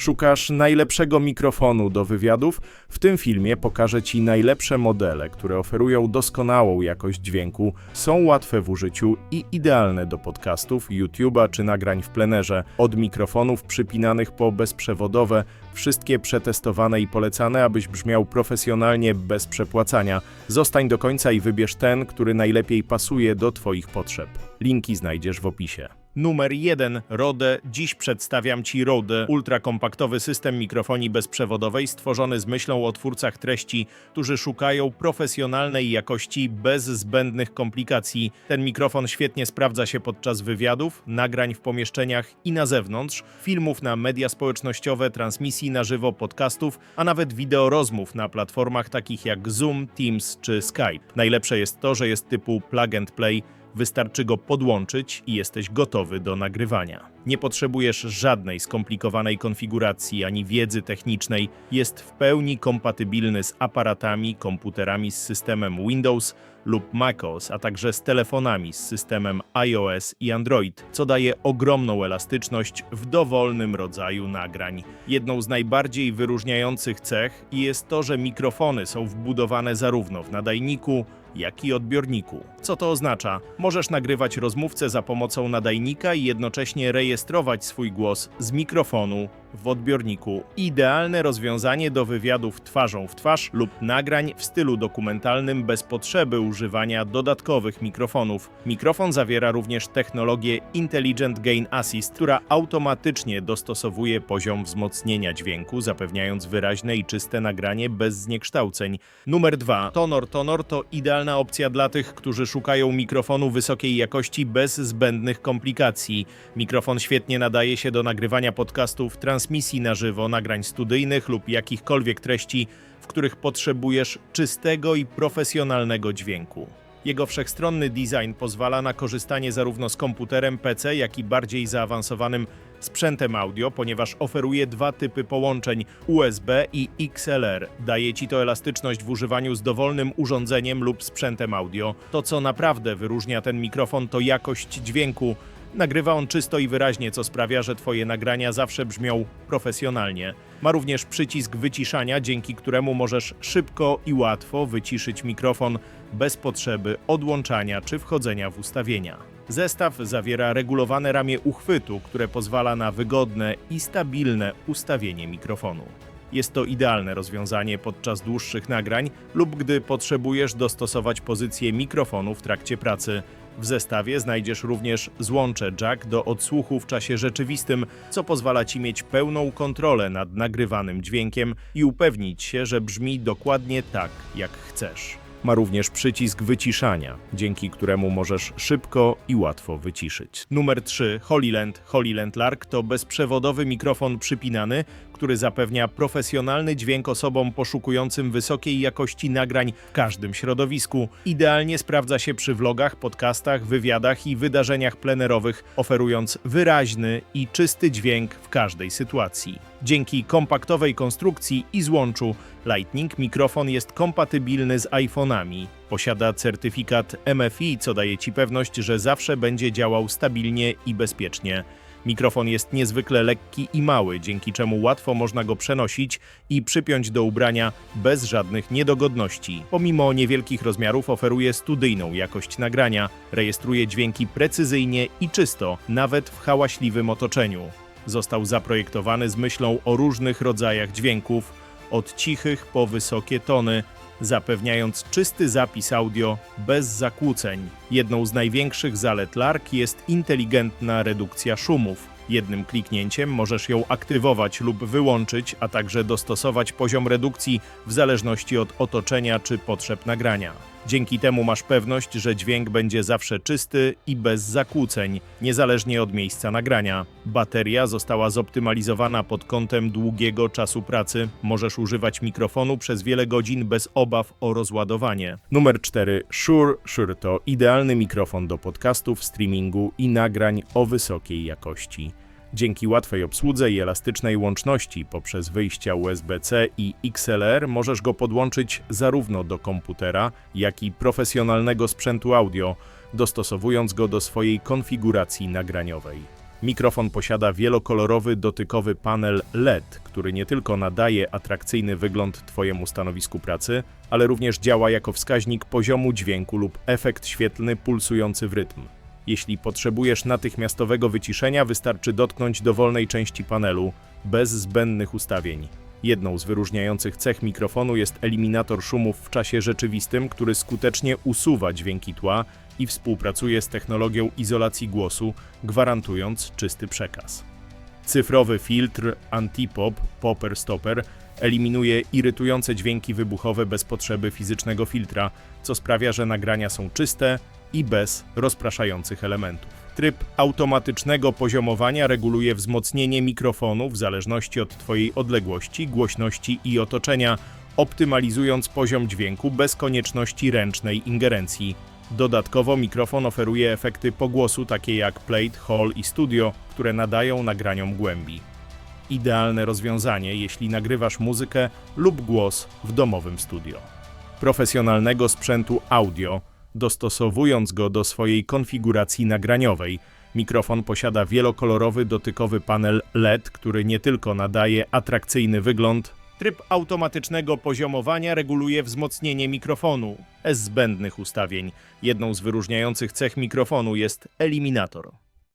Szukasz najlepszego mikrofonu do wywiadów? W tym filmie pokażę Ci najlepsze modele, które oferują doskonałą jakość dźwięku, są łatwe w użyciu i idealne do podcastów, YouTube'a czy nagrań w plenerze. Od mikrofonów przypinanych po bezprzewodowe, wszystkie przetestowane i polecane, abyś brzmiał profesjonalnie bez przepłacania. Zostań do końca i wybierz ten, który najlepiej pasuje do Twoich potrzeb. Linki znajdziesz w opisie. Numer 1 Rode. Dziś przedstawiam Ci Rode, ultrakompaktowy system mikrofonii bezprzewodowej stworzony z myślą o twórcach treści, którzy szukają profesjonalnej jakości bez zbędnych komplikacji. Ten mikrofon świetnie sprawdza się podczas wywiadów, nagrań w pomieszczeniach i na zewnątrz, filmów na media społecznościowe, transmisji na żywo podcastów, a nawet wideo rozmów na platformach takich jak Zoom, Teams czy Skype. Najlepsze jest to, że jest typu plug and play, Wystarczy go podłączyć i jesteś gotowy do nagrywania. Nie potrzebujesz żadnej skomplikowanej konfiguracji ani wiedzy technicznej. Jest w pełni kompatybilny z aparatami, komputerami z systemem Windows lub macOS, a także z telefonami z systemem iOS i Android, co daje ogromną elastyczność w dowolnym rodzaju nagrań. Jedną z najbardziej wyróżniających cech jest to, że mikrofony są wbudowane zarówno w nadajniku, jak i odbiorniku. Co to oznacza? Możesz nagrywać rozmówcę za pomocą nadajnika i jednocześnie rejestrować swój głos z mikrofonu w odbiorniku. Idealne rozwiązanie do wywiadów twarzą w twarz lub nagrań w stylu dokumentalnym bez potrzeby używania dodatkowych mikrofonów. Mikrofon zawiera również technologię Intelligent Gain Assist, która automatycznie dostosowuje poziom wzmocnienia dźwięku, zapewniając wyraźne i czyste nagranie bez zniekształceń. Numer 2. Tonor. Tonor to idealna opcja dla tych, którzy szukają mikrofonu wysokiej jakości bez zbędnych komplikacji. Mikrofon świetnie nadaje się do nagrywania podcastów, transmisji na żywo, nagrań studyjnych lub jakichkolwiek treści, w których potrzebujesz czystego i profesjonalnego dźwięku. Jego wszechstronny design pozwala na korzystanie zarówno z komputerem PC, jak i bardziej zaawansowanym sprzętem audio, ponieważ oferuje dwa typy połączeń USB i XLR. Daje ci to elastyczność w używaniu z dowolnym urządzeniem lub sprzętem audio. To, co naprawdę wyróżnia ten mikrofon, to jakość dźwięku. Nagrywa on czysto i wyraźnie, co sprawia, że Twoje nagrania zawsze brzmią profesjonalnie. Ma również przycisk wyciszania, dzięki któremu możesz szybko i łatwo wyciszyć mikrofon bez potrzeby odłączania czy wchodzenia w ustawienia. Zestaw zawiera regulowane ramię uchwytu, które pozwala na wygodne i stabilne ustawienie mikrofonu. Jest to idealne rozwiązanie podczas dłuższych nagrań lub gdy potrzebujesz dostosować pozycję mikrofonu w trakcie pracy. W zestawie znajdziesz również złącze jack do odsłuchu w czasie rzeczywistym, co pozwala Ci mieć pełną kontrolę nad nagrywanym dźwiękiem i upewnić się, że brzmi dokładnie tak, jak chcesz. Ma również przycisk wyciszania, dzięki któremu możesz szybko i łatwo wyciszyć. Numer 3. Holyland. Holyland Lark to bezprzewodowy mikrofon przypinany, który zapewnia profesjonalny dźwięk osobom poszukującym wysokiej jakości nagrań w każdym środowisku. Idealnie sprawdza się przy vlogach, podcastach, wywiadach i wydarzeniach plenerowych, oferując wyraźny i czysty dźwięk w każdej sytuacji. Dzięki kompaktowej konstrukcji i złączu Lightning mikrofon jest kompatybilny z iPhone'ami. Posiada certyfikat MFI, co daje Ci pewność, że zawsze będzie działał stabilnie i bezpiecznie. Mikrofon jest niezwykle lekki i mały, dzięki czemu łatwo można go przenosić i przypiąć do ubrania bez żadnych niedogodności. Pomimo niewielkich rozmiarów oferuje studyjną jakość nagrania, rejestruje dźwięki precyzyjnie i czysto, nawet w hałaśliwym otoczeniu. Został zaprojektowany z myślą o różnych rodzajach dźwięków, od cichych po wysokie tony, zapewniając czysty zapis audio bez zakłóceń. Jedną z największych zalet Lark jest inteligentna redukcja szumów. Jednym kliknięciem możesz ją aktywować lub wyłączyć, a także dostosować poziom redukcji w zależności od otoczenia czy potrzeb nagrania. Dzięki temu masz pewność, że dźwięk będzie zawsze czysty i bez zakłóceń, niezależnie od miejsca nagrania. Bateria została zoptymalizowana pod kątem długiego czasu pracy. Możesz używać mikrofonu przez wiele godzin bez obaw o rozładowanie. Numer 4. Shure. Shure to idealny mikrofon do podcastów, streamingu i nagrań o wysokiej jakości. Dzięki łatwej obsłudze i elastycznej łączności poprzez wyjścia USB-C i XLR możesz go podłączyć zarówno do komputera, jak i profesjonalnego sprzętu audio, dostosowując go do swojej konfiguracji nagraniowej. Mikrofon posiada wielokolorowy dotykowy panel LED, który nie tylko nadaje atrakcyjny wygląd Twojemu stanowisku pracy, ale również działa jako wskaźnik poziomu dźwięku lub efekt świetlny pulsujący w rytm. Jeśli potrzebujesz natychmiastowego wyciszenia, wystarczy dotknąć dowolnej części panelu, bez zbędnych ustawień. Jedną z wyróżniających cech mikrofonu jest eliminator szumów w czasie rzeczywistym, który skutecznie usuwa dźwięki tła i współpracuje z technologią izolacji głosu, gwarantując czysty przekaz. Cyfrowy filtr Antipop Popper Stopper eliminuje irytujące dźwięki wybuchowe bez potrzeby fizycznego filtra, co sprawia, że nagrania są czyste i bez rozpraszających elementów. Tryb automatycznego poziomowania reguluje wzmocnienie mikrofonu w zależności od Twojej odległości, głośności i otoczenia, optymalizując poziom dźwięku bez konieczności ręcznej ingerencji. Dodatkowo mikrofon oferuje efekty pogłosu takie jak plate, hall i studio, które nadają nagraniom głębi. Idealne rozwiązanie, jeśli nagrywasz muzykę lub głos w domowym studio. Profesjonalnego sprzętu audio, dostosowując go do swojej konfiguracji nagraniowej. Mikrofon posiada wielokolorowy dotykowy panel LED, który nie tylko nadaje atrakcyjny wygląd, tryb automatycznego poziomowania reguluje wzmocnienie mikrofonu bez zbędnych ustawień. Jedną z wyróżniających cech mikrofonu jest eliminator.